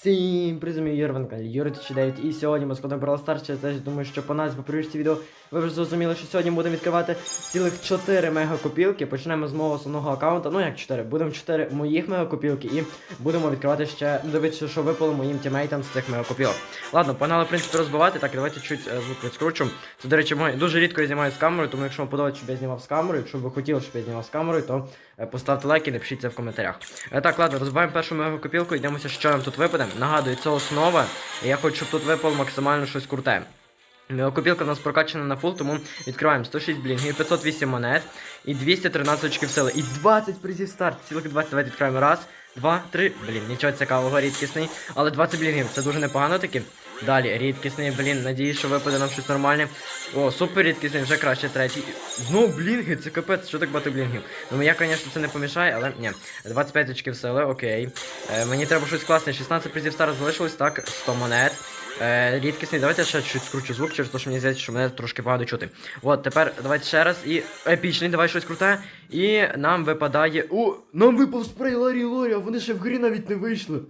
Всім призумів Юрвенка, Юрій 2009 і сьогодні ми складемо Brawl Stars, я думаю, що по нас по привірці відео ви вже зрозуміли, що сьогодні будемо відкривати цілих 4 мегакопілки. Почнемо з мого основного аккаунта, ну як 4, будемо 4 моїх мегакопілки і будемо відкривати ще, дивитися, що випало моїм тімейтам з цих мегакопілок. Ладно, погнали, в принципі, розбивати, так, давайте чуть е, звук відскручу. Це, до речі, мой, дуже рідко я знімаю з камерою, тому якщо вам подобається, щоб я знімав з камерою, якщо ви хотіли, щоб я знімав з камерою, то поставте лайк і напишіть це в коментарях. Е, Так, ладно, розбиваємо першу мегакопілку, йдемося, що нам тут випаде. Нагадую, це основа, і я хочу, щоб тут випало максимально щось круте. Копілка у нас прокачана на фул, тому відкриваємо 106 блінгів, 508 монет і 213 очків сили. І 20 призів старт. Цілих 20. Давайте відкриваємо. Раз, два, три. Блін, нічого цікавого, рідкісний. Але 20 блінгів, це дуже непогано таки. Далі, рідкісний, блін, надіюсь, що випаде нам щось нормальне. О, супер рідкісний, вже краще третій. Знову блінги, це капець, що так багато блінгів. Ну я, звісно, це не помішає, але ні. 25 очків сили, окей. Е, мені треба щось класне. 16 призів старт залишилось, так, 100 монет. Е, рідкісний, давайте ще чуть скручу звук, через те, що мені здається, що мене трошки погано чути. От, тепер давайте ще раз і епічний, давай щось круте. І нам випадає. О, нам випав спрей Ларі Лорі, а вони ще в грі навіть не вийшли.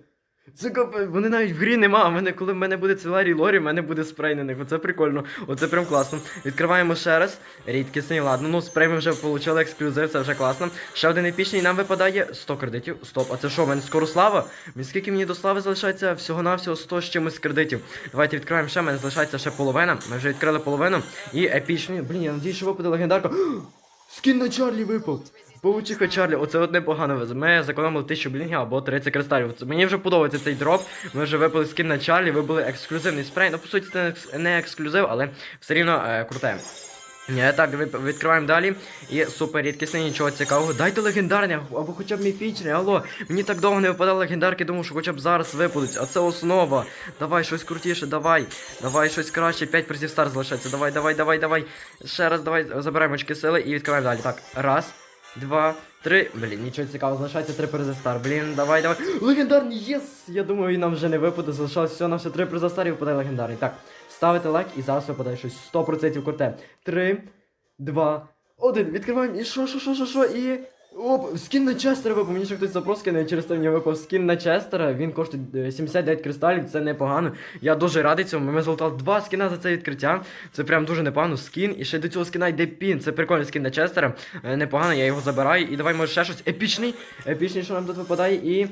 Це вони навіть в грі нема. А мене, коли в мене буде це Ларі Лорі, в мене буде спрей на них. Оце прикольно. Оце прям класно. Відкриваємо ще раз. Рідкісний, ладно. Ну, спрей ми вже отримали ексклюзив, це вже класно. Ще один епічний, нам випадає 100 кредитів. Стоп, а це що, в мене скоро слава? Скільки мені до слави залишається? Всього-навсього 100 з чимось кредитів. Давайте відкриваємо ще, в мене залишається ще половина. Ми вже відкрили половину. І епічний. Блін, я надію, що випаде легендарка. Скін на Чарлі випав. Паучиха Чарлі, оце от непогано. Ми зекономили 1000 блінгів або 30 кристалів. Мені вже подобається цей дроп. Ми вже випали скін на Чарлі, вибили ексклюзивний спрей. Ну, по суті, це не ексклюзив, але все рівно е, круте. Так, відкриваємо далі. І супер рідкісний, нічого цікавого. Дайте легендарне, або хоча б міфічне, алло. Мені так довго не випадали легендарки, думав, що хоча б зараз випадуть. А це основа. Давай щось крутіше, давай. Давай щось краще. 5 призів стар залишається. Давай, давай, давай, давай. Ще раз давай забираємо очки сили і відкриваємо далі. Так, раз, два, три. Блін, нічого цікавого, залишається три призи стар. Блін, давай, давай. Легендарний, єс! Я думаю, він нам вже не випаде. Залишалось все на все три призи стар і випадає легендарний. Так, ставите лайк і зараз випадає щось 100% круте. Три, два, один. Відкриваємо. І що, що, що, що, що, і. Оп, скін на Честера випав, мені ще хтось запрос кине, через те мені випав скін на Честера, він коштує е, 79 кристалів, це непогано. Я дуже радий цьому. Ми золотали два скіна за це відкриття. Це прям дуже непогано скін. І ще до цього скіна йде пін. Це прикольний скін на Честера. Е, Непогано, я його забираю. І давай може ще щось епічний. Епічний, що нам тут випадає, і.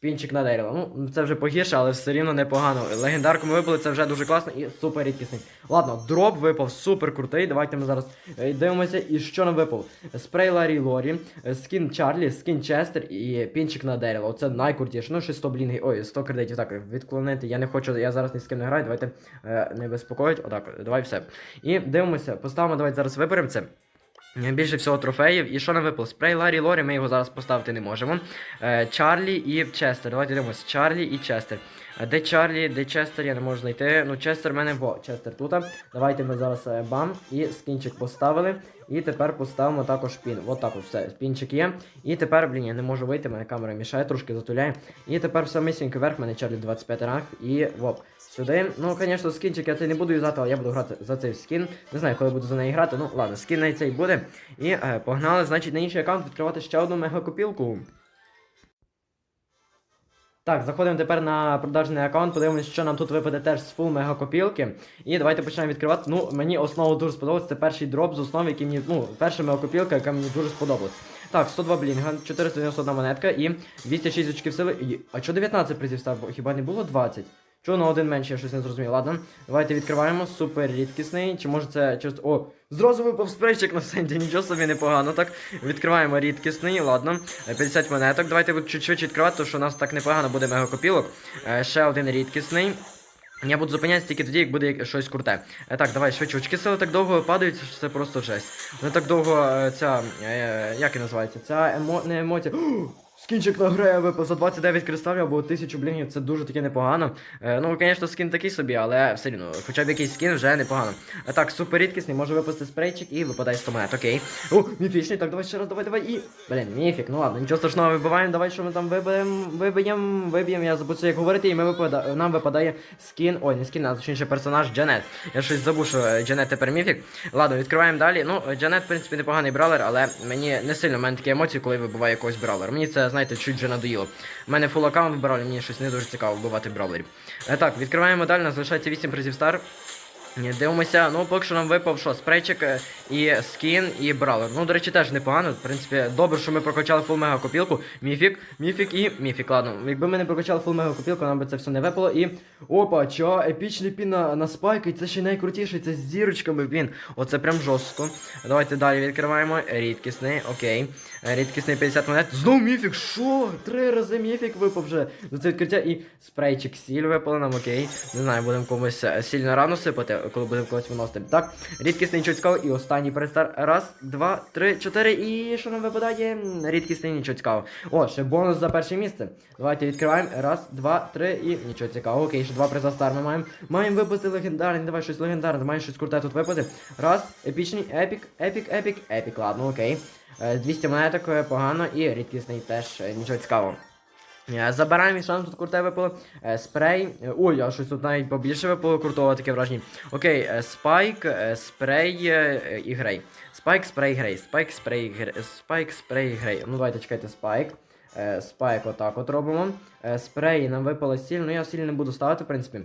Пінчик на дерево. Ну, це вже погірше, але все рівно непогано. Легендарку ми випали, це вже дуже класно і супер рідкісний. Ладно, дроп випав супер крутий. Давайте ми зараз е, дивимося, і що нам випав. Спрей Ларі Лорі, е, скін Чарлі, скін Честер і пінчик на дерево. Це найкрутіше. Ну, ще 100 блінги. Ой, 100 кредитів. Так, відклонити. Я не хочу, я зараз ні з ким не граю. Давайте е, не безпокоїть. Отак, давай все. І дивимося, поставимо, давайте зараз виберемо це. Е, Більше всього трофеїв. І що нам випало? Спрей Ларі Лорі, ми його зараз поставити не можемо. Е, Чарлі і Честер. Давайте дивимося. Чарлі і Честер. Е, Де Чарлі, де Честер, я не можу знайти. Ну, Честер в мене во, Честер тут. Давайте ми зараз бам і скінчик поставили. І тепер поставимо також пін. От так от все. Пінчик є. І тепер, блін, я не можу вийти, мене камера мішає, трошки затуляє. І тепер все мисінько вверх, мене Чарлі 25 ранг. І воп. Сюди. Ну, звісно, скінчик я цей не буду юзати, але я буду грати за цей скін. Не знаю, коли буду за неї грати. Ну, ладно, скін на цей буде. І е, погнали, значить, на інший аккаунт відкривати ще одну мегакопілку. Так, заходимо тепер на продажний аккаунт, подивимося, що нам тут випаде теж з фул мегакопілки. І давайте почнемо відкривати. Ну, мені основа дуже сподобалась. Це перший дроп з основи, який мені. Ну, перша мегакопілка, яка мені дуже сподобалась. Так, 102 блінга, 491 монетка і 206 очків сили. А що 19 призів став? Хіба не було 20? Чого на один менше, я щось не зрозумів. Ладно, давайте відкриваємо. Супер рідкісний. Чи може це через. О, зразу випав спрейчик на сенді, нічого собі непогано. Так, відкриваємо рідкісний, ладно. Е, 50 монеток. Давайте буду чуть-чуть відкривати, тому що у нас так непогано буде мегакопілок. Е, Ще один рідкісний. Я буду зупинятися тільки тоді, як буде щось круте. Е, так, давай швидше. Очки сили так довго падають, що це просто жесть. Вони так довго е, ця. Е, як і називається? Ця емо... не емоція. Скінчик на грея випав за 29 кристалів або 1000 блінгів, це дуже таки непогано. Е, ну, звісно, скін такий собі, але все рівно, хоча б якийсь скін вже непогано. А так, супер рідкісний, може випустити спрейчик і випадає 100 монет, окей. О, міфічний, так, давай ще раз, давай, давай, і. Блін, міфік, ну ладно, нічого страшного, вибиваємо, давай, що ми там виб'ємо, виб'ємо, виб'ємо, я забув це як говорити, і ми випада... нам випадає скін, ой, не скін, а точніше персонаж Джанет. Я щось забув, що е, Джанет тепер міфік. Ладно, відкриваємо далі. Ну, Джанет, в принципі, непоганий бравлер, але мені не сильно в мене такі емоції, коли вибиває якогось бравлера. Мені це, знаєте, чуть вже надоїло. У мене фул аккаунт в бравлі, мені щось не дуже цікаво вбивати бравлерів. Е, так, відкриваємо далі, залишається 8 призів стар. Дивимося, ну поки що нам випав що, спрейчик е, і скін, і бравлер. Ну, до речі, теж непогано. В принципі, добре, що ми прокачали фул мега копілку. Міфік, міфік і міфік. Ладно, якби ми не прокачали фул мега копілку, нам би це все не випало. І. Опа, чо, епічний пін на, на спайк, і це ще найкрутіший, це з зірочками, блін. Оце прям жорстко. Давайте далі відкриваємо. Рідкісний, окей. Рідкісний 50 монет. Знов міфік, що? Три рази міфік випав вже. За це відкриття і спрейчик сіль випало нам, окей. Не знаю, будемо комусь е, сильно рано сипати, коли будемо когось виносити. Так, рідкісний цікавого. І останній перестар. Раз, два, три, чотири. І що нам випадає? Рідкісний нічого цікавого. О, ще бонус за перше місце. Давайте відкриваємо. Раз, два, три і нічого цікавого. Окей, ще два приза стар ми маємо. Маємо випусти легендарний. Давай щось легендарне. Маємо щось круте тут випити. Раз, епічний, епік, епік, епік, епік. Ладно, окей. Е, 200 монеток е, погано і рідкісний теж е, нічого цікавого. Е, Забираємо, і нам тут круте випало. Е, Спрей. Е, Ой, а щось тут навіть побільше випало крутого, таке враження. Окей, спайк, спрей і грей. Спайк, спрей, грей. Спайк, спрей, грей. Спайк, спрей, грей. Ну давайте чекайте, спайк. Спайк отак от робимо. Спрей нам випало сіль, ну я сіль не буду ставити, в принципі.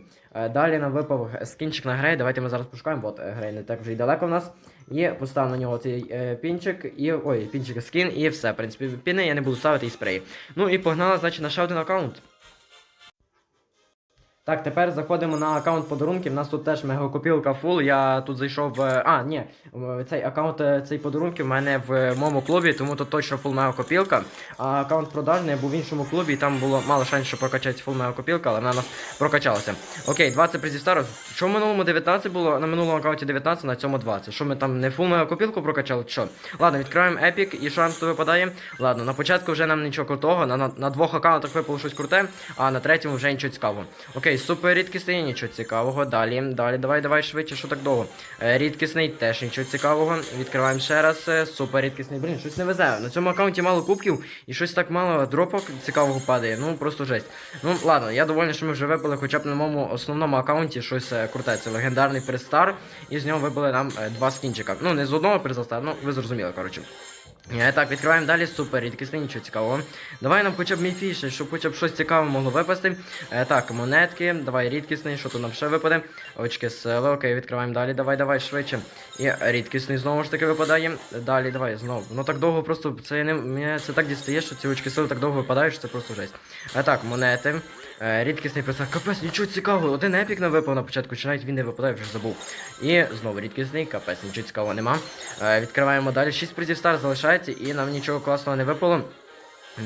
Далі нам випав скінчик на грей. Давайте ми зараз пошукаємо, е, грей не так вже й далеко в нас. І поставив на нього цей е, пінчик, і. Ой, пінчик скін, і все. В принципі, піни я не буду ставити і спрей. Ну і погнали, значить, на ще один аккаунт. Так, тепер заходимо на аккаунт подарунків. У нас тут теж мегакопілка фул. Я тут зайшов. е, А, ні, цей аккаунт е, цей подарунки в мене в моєму клубі, тому тут точно фул мегакопілка. А аккаунт продажний був в іншому клубі, і там було мало шансів, що прокачається фул мегакопілка, але вона нас прокачалася. Окей, 20 призів стару. Що в минулому 19 було? На минулому аккаунті 19, на цьому 20. Що ми там не фул мегакопілку прокачали? Що? Ладно, відкриваємо епік, і що нам тут випадає? Ладно, на початку вже нам нічого крутого. На, на, на двох аккаунтах випало щось круте, а на третьому вже нічого цікавого. Окей, супер рідкісний, нічого цікавого. Далі, далі, давай, давай швидше, що так довго. Е, рідкісний, теж нічого цікавого. Відкриваємо ще раз. е, Супер рідкісний. Блін, щось не везе. На цьому аккаунті мало кубків і щось так мало дропок цікавого падає. Ну просто жесть. Ну ладно, я довольний, що ми вже вибили хоча б на моєму основному аккаунті щось е, круте. Це легендарний пристар, і з нього вибили нам два скінчика. Ну, не з одного пристар, ну ви зрозуміли, коротше. Е, Так, відкриваємо далі, супер, рідкісний, нічого цікавого. Давай нам хоча б міфіше, щоб хоча б щось цікаве могло випасти. Е, так, монетки, давай рідкісний, що тут нам ще випаде. Очки сили, окей, відкриваємо далі, давай, давай, швидше. І рідкісний знову ж таки випадає. Далі, давай, знову. Ну так довго просто це не мене це так дістає, що ці очки сили так довго випадають, що це просто жесть. Е, так, монети. Е, рідкісний писав, капець, нічого цікавого. Один епік не випав на початку, чи навіть він не випадає, вже забув. І знову рідкісний, капець, нічого цікавого нема. Е, відкриваємо далі. 6 призів стар залишається, і нам нічого класного не випало.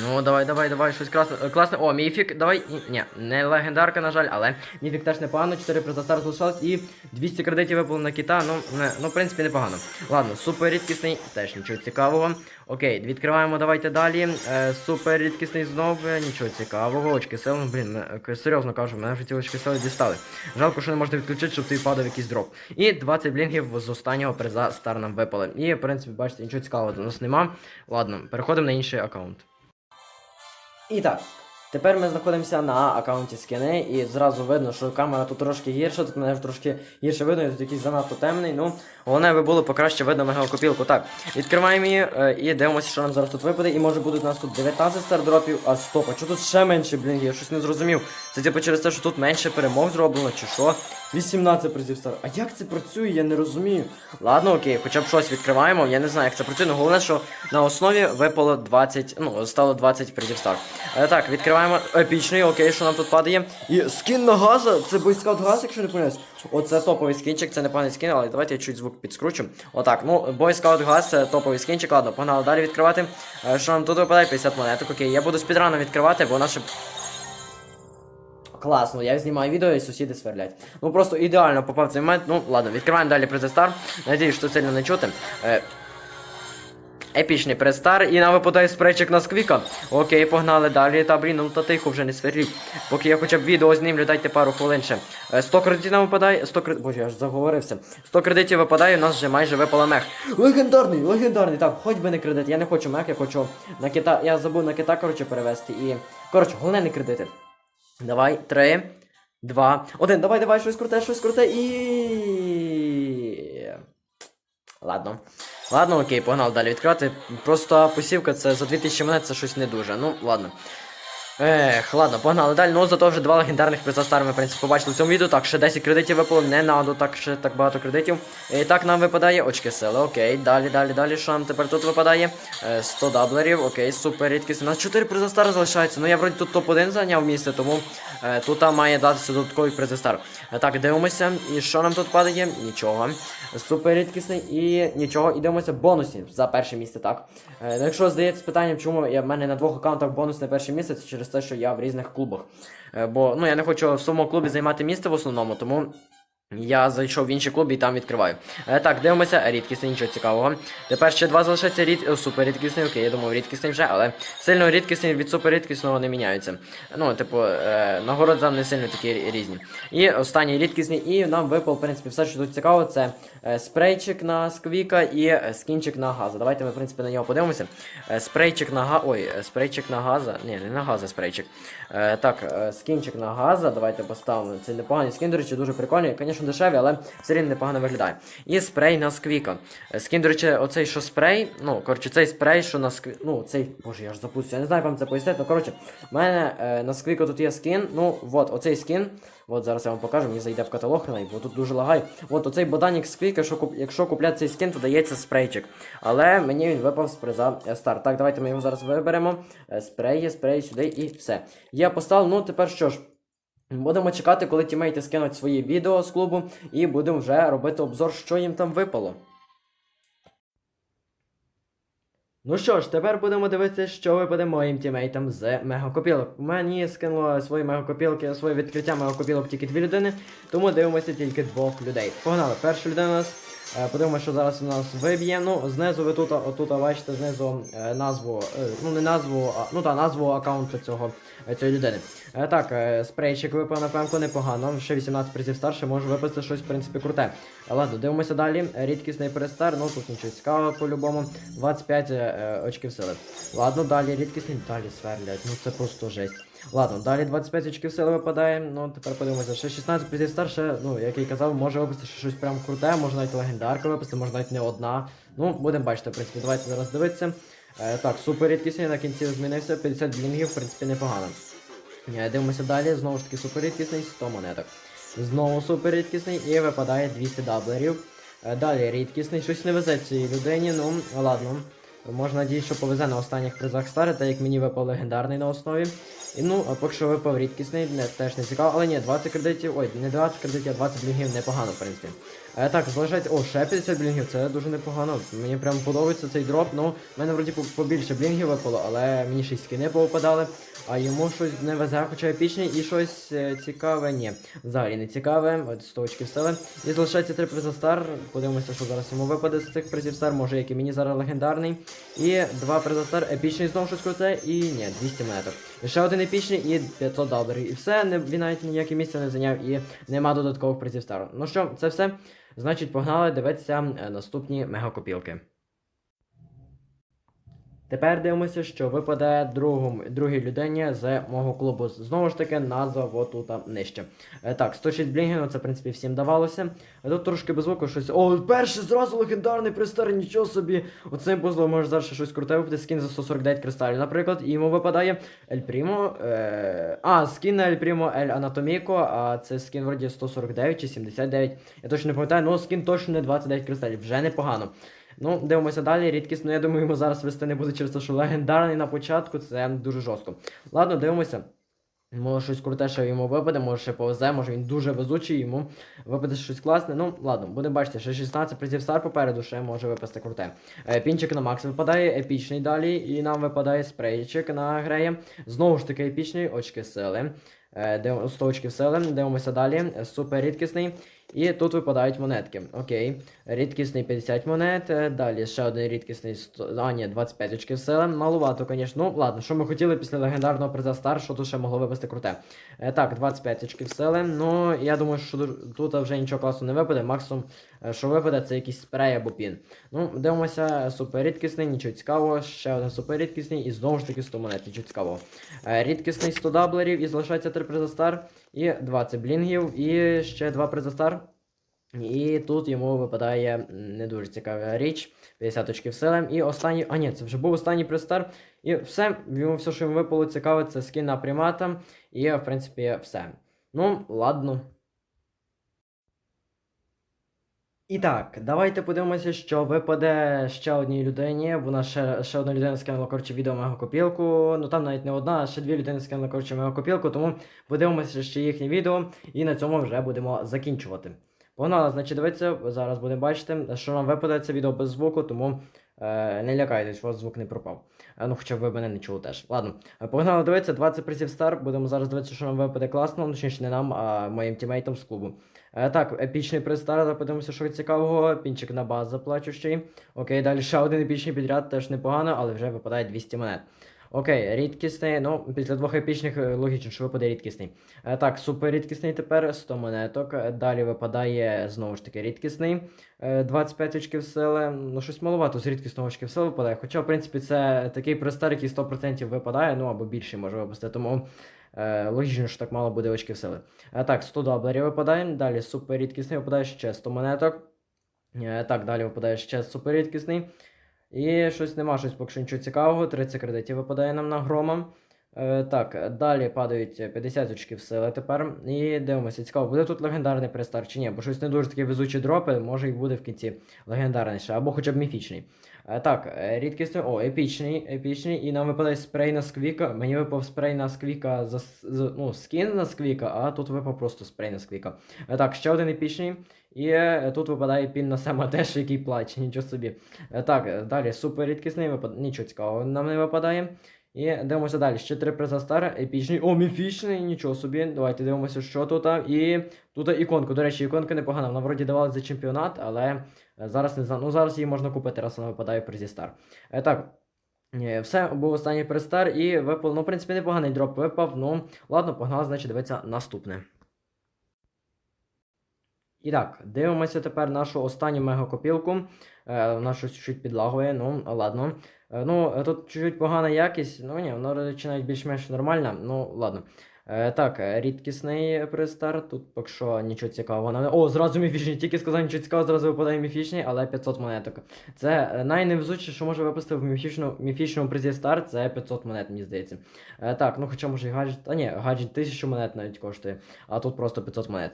Ну, давай, давай, давай, щось класне. е, класне. О, міфік, давай. Ні, не легендарка, на жаль, але міфік теж непогано. 4 приза стар залишалось і 200 кредитів випало на кита. Ну, не, ну, в принципі, непогано. Ладно, супер рідкісний, теж нічого цікавого. Окей, відкриваємо, давайте далі. Е, супер рідкісний знов, е, нічого цікавого. Очки сил, ну, блін, е, серйозно кажу, мене вже ці очки сили дістали. Жалко, що не можна відключити, щоб ти падав якийсь дроп. І 20 блінгів з останнього приза стар нам випали. І, в принципі, бачите, нічого цікавого до нас нема. Ладно, переходимо на інший аккаунт. І так, тепер ми знаходимося на аккаунті скини, і зразу видно, що камера тут трошки гірша, тут мене вже трошки гірше видно, і тут якийсь занадто темний. Ну, головне ви було покраще видно мегакопілку. Так, відкриваємо її е, і дивимося, що нам зараз тут випаде. І може будуть у нас тут 19 стардропів, а стоп, а чого тут ще менше, блін, я щось не зрозумів. Це типу через те, що тут менше перемог зроблено, чи що? 18 призів стар. А як це працює, я не розумію. Ладно, окей, хоча б щось відкриваємо. Я не знаю, як це працює, але головне, що на основі випало 20, ну, стало 20 призів стар. Е, так, відкриваємо епічний, окей, що нам тут падає. І скін на газа, це бойскаут газ, якщо не помиляюсь. Оце топовий скінчик, це непоганий скін, але давайте я чуть звук підскручу. Отак, ну, бойскаут газ, це топовий скінчик, ладно, погнали далі відкривати. Е, що нам тут випадає? 50 монеток, окей, я буду спідраном відкривати, бо наше. Класно, я знімаю відео і сусіди сверлять. Ну просто ідеально попав цей момент. Ну ладно, відкриваємо далі призестар. Надіюсь, що сильно не чути. Е, Епічний престар, і нам випадає спречик на сквіка. Окей, погнали далі. Та блін, ну та тихо вже не сверлів. Поки я хоча б відео знімлю, дайте пару хвилин ще. Е, 100 кредитів нам випадає. 100 кредитів. Боже, я аж заговорився. 100 кредитів випадає, у нас вже майже випала мех. Легендарний, легендарний. Так, хоч би не кредит. Я не хочу мех, я хочу на кита. Я забув на кита, коротше, перевести. І. Коротше, головне не кредити. Давай, три, два, один. Давай, давай, щось круте, щось круте і. Ладно. Ладно, окей, погнали далі відкривати. Просто посівка це за 2000 монет це щось не дуже. Ну, ладно. Ех, ладно, погнали далі. Ну, зато вже два легендарних приза стар ми, в принципі, побачили в цьому відео. Так, ще 10 кредитів випало, не надо так ще так багато кредитів. І так нам випадає очки сили. Окей, далі, далі, далі. Що нам тепер тут випадає? Е, 100 даблерів, окей, супер рідкість. У нас 4 приза стар залишається. Ну я вроді тут топ-1 зайняв місце, тому е, тут має датися додатковий призи стар. Е, так, дивимося. І що нам тут падає? Нічого. Супер рідкісний і нічого. І дивимося бонусні за перше місце, так. Е, ну, якщо здається питанням, чому я в мене на двох аккаунтах бонус на перше місце, це через те, що я в різних клубах. Е, бо ну я не хочу в своєму клубі займати місце в основному, тому. Я зайшов в інші клуби і там відкриваю. Е, так, дивимося, рідкісний, нічого цікавого. Тепер ще два залишаться рід... о, супер рідкісний, окей, я думав, рідкісний вже, але сильно рідкісний від супер рідкісного не міняються. Ну, типу, е, нагороди не сильно такі різні. І останній рідкісний, і нам випав, в принципі, все, що тут цікаво, це е, спрейчик на сквіка і е, скінчик на газа. Давайте ми, в принципі, на нього подивимося. Е, спрейчик на га. Ой, е, спрейчик на газа. Ні, не на газа спрейчик. Е, так, е, скінчик на газа. Давайте поставимо. Це непоганий скін, до речі, дуже прикольний. Звісно, дешевий, але все рівно непогано виглядає. І спрей на сквіка. Е, Скін, до речі, оцей що спрей. Ну, коротше, цей спрей, що на скві... Ну, цей. Боже, я ж запустив. Я не знаю, як вам це пояснити. Ну, коротше, в мене е, на сквіку тут є скін. Ну, от, оцей скін. От зараз я вам покажу, мені зайде в каталог, най, бо тут дуже лагай. От оцей боданік сквік, якщо, куп... якщо купляти цей скін, то дається спрейчик. Але мені він випав з приза старт. стар. Так, давайте ми його зараз виберемо. Спреї, спрей сюди і все. Я поставив, ну тепер що ж. Будемо чекати, коли тімейти скинуть свої відео з клубу, і будемо вже робити обзор, що їм там випало. Ну що ж, тепер будемо дивитися, що випаде моїм тімейтам з мегакопілок. Мені скинуло свої мегакопілки, своє відкриття мегакопілок тільки дві людини, тому дивимося тільки двох людей. Погнали, перша людина у нас. Е, Подивимося, що зараз у нас виб'є. Ну, знизу ви тут, отут, бачите, знизу е, назву, е, ну не назву, а ну та назву аккаунту цього цієї людини. Так, спрейчик випав на пемку непогано. Ще 18 призів старше, може випасти щось, в принципі, круте. Ладно, дивимося далі. Рідкісний перестар, ну тут нічого цікавого по-любому. 25 е, е, очків сили. Ладно, далі рідкісний, далі сверлять. Ну це просто жесть. Ладно, далі 25 очків сили випадає. Ну тепер подивимося. Ще 16 призів старше, ну як я казав, може випасти ще щось прям круте, може навіть легендарка випасти, може навіть не одна. Ну, будемо бачити, в принципі, давайте зараз дивитися. Е, так, супер рідкісний на кінці змінився, 50 блінгів, в принципі, непогано. Е, Дивимося далі, знову ж таки супер рідкісний, 100 монеток. Знову супер рідкісний і випадає 200 даблерів. Е, Далі рідкісний, щось не везе цій людині, ну ладно. Можна надіятися, що повезе на останніх призах стари, так як мені випав легендарний на основі. І ну, а поки що випав рідкісний, не, теж не цікаво, але ні, 20 кредитів, ой, не 20 кредитів, а 20 блінгів непогано, в принципі. Е, так, залишається, о, ще 50 блінгів, це дуже непогано. Мені прям подобається цей дроп, ну, в мене вроді побільше блінгів випало, але мені ще й скини повипадали, а йому щось не везе, хоча епічний, і щось е, цікаве, ні. Взагалі не цікаве, от 100 очків сили. І залишається 3 приза стар, подивимося, що зараз йому випаде з цих призів стар, може як і мені зараз легендарний. І 2 приза стар, епічний знову щось круте, і ні, 200 монеток. Ще один епічний і 500 доларів. І все, не, він навіть ніяке місце не зайняв і нема додаткових призів стару. Ну що, це все. Значить, погнали дивитися е, наступні мегакопілки. Тепер дивимося, що випаде другому, другій людині з мого клубу. Знову ж таки, назва вот тут нижче. Е, так, 106 блінгів, це в принципі всім давалося. Тут трошки без звуку щось. О, перший зразу легендарний пристар, нічого собі. Оцей бузло може зараз щось круте випаде, скін за 149 кристалів, наприклад, і йому випадає Ель Прімо. Е... А, скін на Ель Прімо Ель Анатоміко, а це скін вроді 149 чи 79. Я точно не пам'ятаю, ну скін точно не 29 кристалів, вже непогано. Ну, дивимося далі, рідкісно, я думаю, йому зараз вести не буде через те, що легендарний на початку, це дуже жорстко. Ладно, дивимося. Може щось круте, що йому випаде, може ще повезе, може він дуже везучий, йому випаде щось класне. Ну, ладно, будемо бачити, ще 16 призів стар попереду, ще може випасти круте. Е, Пінчик на Макс випадає, епічний далі, і нам випадає спрейчик на греє. Знову ж таки епічний, очки сили. Е, 100 очків сили, дивимося далі. Супер рідкісний. І тут випадають монетки. Окей. Рідкісний 50 монет. е, Далі ще один рідкісний 100, а, ні, 25 очків сили. Малувато, звісно. Ну, ладно, що ми хотіли після легендарного приза Стар, що тут ще могло випасти круте. Е, так, 25 очків сили. Ну, я думаю, що тут вже нічого класу не випаде. Максимум, е, що випаде, це якийсь спрей або пін. Ну, дивимося, супер рідкісний, нічого цікавого. Ще один супер рідкісний і знову ж таки 100 монет, нічого цікавого. Рідкісний 100 даблерів і залишається 3 приза Стар. І 20 блінгів, і ще 2 призастар. І тут йому випадає не дуже цікава річ. 50 очків сили. І останній. А ні, це вже був останній пристар. І все, йому все, що йому випало цікаве, це скін на примата. І, в принципі, все. Ну, ладно. І так, давайте подивимося, що випаде ще одній людині. Вона ще, ще одна людина скинула коротше відео мегакопілку. Ну там навіть не одна, а ще дві людини скинули коротше мегакопілку, тому подивимося ще їхнє відео, і на цьому вже будемо закінчувати. Погнали, значить, дивіться, зараз будемо бачити, що нам випаде це відео без звуку, тому е, не лякайтесь, у вас звук не пропав. Е, ну, хоча ви мене не чули теж. Ладно, е, погнали дивитися, 20 призів стар. Будемо зараз дивитися, що нам випаде класно, ну, точніше не нам, а моїм тімейтам з клубу. Е, так, епічний приз стар, подивимося, що цікавого. Пінчик на баз заплачущий. Окей, далі ще один епічний підряд, теж непогано, але вже випадає 200 монет. Окей, рідкісний. Ну, після двох епічних е, логічно, що випаде рідкісний. Е, так, супер рідкісний тепер 100 монеток. Далі випадає знову ж таки рідкісний. Е, 25 очків сили. Ну, щось маловато з рідкісного очків сили випадає. Хоча, в принципі, це такий пристар, який 100% випадає, ну або більший може випасти. Тому логічно, що так мало буде очків сили. Е, так, 100 даблерів випадає. Далі супер рідкісний випадає ще 100 монеток. Е, так, далі випадає ще супер рідкісний. І щось нема, щось поки що нічого цікавого. 30 кредитів випадає нам на грома. Е, так, далі падають 50 очків сили тепер. І дивимося, цікаво, буде тут легендарний пристар чи ні, бо щось не дуже такі везучі дропи, може і буде в кінці легендарний ще, або хоча б міфічний. Е, так, е, рідкісний, о, епічний, епічний, і нам випадає спрей на сквіка. Мені випав спрей на сквіка за с- з- ну, скін на сквіка, а тут випав просто спрей на сквіка. Так, ще один епічний. І тут випадає пін на Сема теж, який плаче, нічого собі. Так, далі супер рідкісний випад... нічого цікавого нам не випадає. І дивимося далі. Ще три приза стара, епічний. О, міфічний, нічого собі. Давайте дивимося, що тут. І тут іконку. До речі, іконка непогана. Вона вроді давала за чемпіонат, але е, зараз не знаю. Ну зараз її можна купити, раз вона випадає в призі стар. Е, Так. Е, Все, був останній престар і випав, ну, в принципі, непоганий дроп випав. Ну, ладно, погнали, значить, дивитися наступне. І так, дивимося тепер нашу останню мегакопілку. Е, вона щось чуть підлагує, ну ладно. Е, ну, тут чуть погана якість, ну ні, вона речі навіть більш-менш нормальна, ну ладно. Е, так, е, рідкісний пристар, тут поки що нічого цікавого. не- О, зразу міфічний, тільки сказав нічого цікавого, зразу випадає міфічний, але 500 монеток. Це е, найневзучіше, що може випустити в міфічну, міфічному призі стар, це 500 монет, мені здається. Так, ну хоча може і гаджет. А ні, гаджет 1000 монет навіть коштує, а тут просто 500 монет.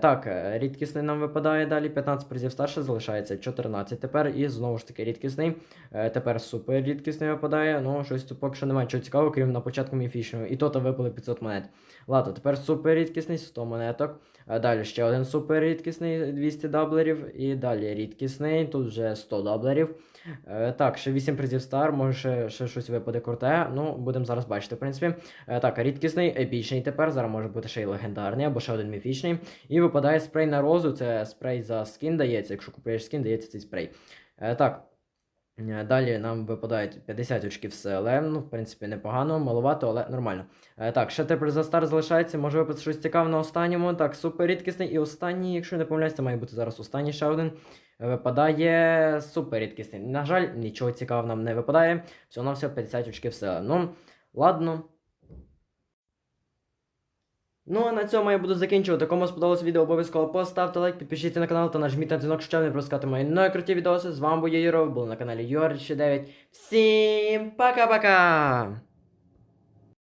Так, рідкісний нам випадає далі. 15 призів старше залишається 14 тепер. І знову ж таки рідкісний. Тепер супер рідкісний випадає. Ну, щось тут поки що немає чого цікавого, крім на початку міфічного. І то то випали 500 монет. Ладно, тепер супер рідкісний 100 монеток. Е, Далі ще один супер рідкісний 200 даблерів. І далі рідкісний, тут вже 100 даблерів. Е, Так, ще 8 призів стар, може ще, ще щось випаде круте. Ну, будемо зараз бачити, в принципі. Е, Так, рідкісний, епічний тепер. Зараз може бути ще й легендарний, або ще один міфічний. І випадає спрей на розу. Це спрей за скін дається. Якщо купуєш скін, дається цей спрей. Так. Е, Далі нам випадають 50 очків сили. Ну, в принципі, непогано, маловато, але нормально. Е, Так, ще тепер за стар залишається. Може випасти щось цікаве на останньому. Так, супер рідкісний. І останній, якщо не помиляюсь, має бути зараз останній ще один. Випадає супер рідкісний. На жаль, нічого цікавого нам не випадає. Всього на все 50 очків сили. Ну, ладно. Ну а на цьому я буду закінчувати. Кому сподобалось відео, обов'язково поставте лайк, підпишіться на канал та нажміть на дзвінок, щоб не пропускати мої нові круті відоси. З вами був я Юро, був на каналі Юрич 9. Всім пока-пока!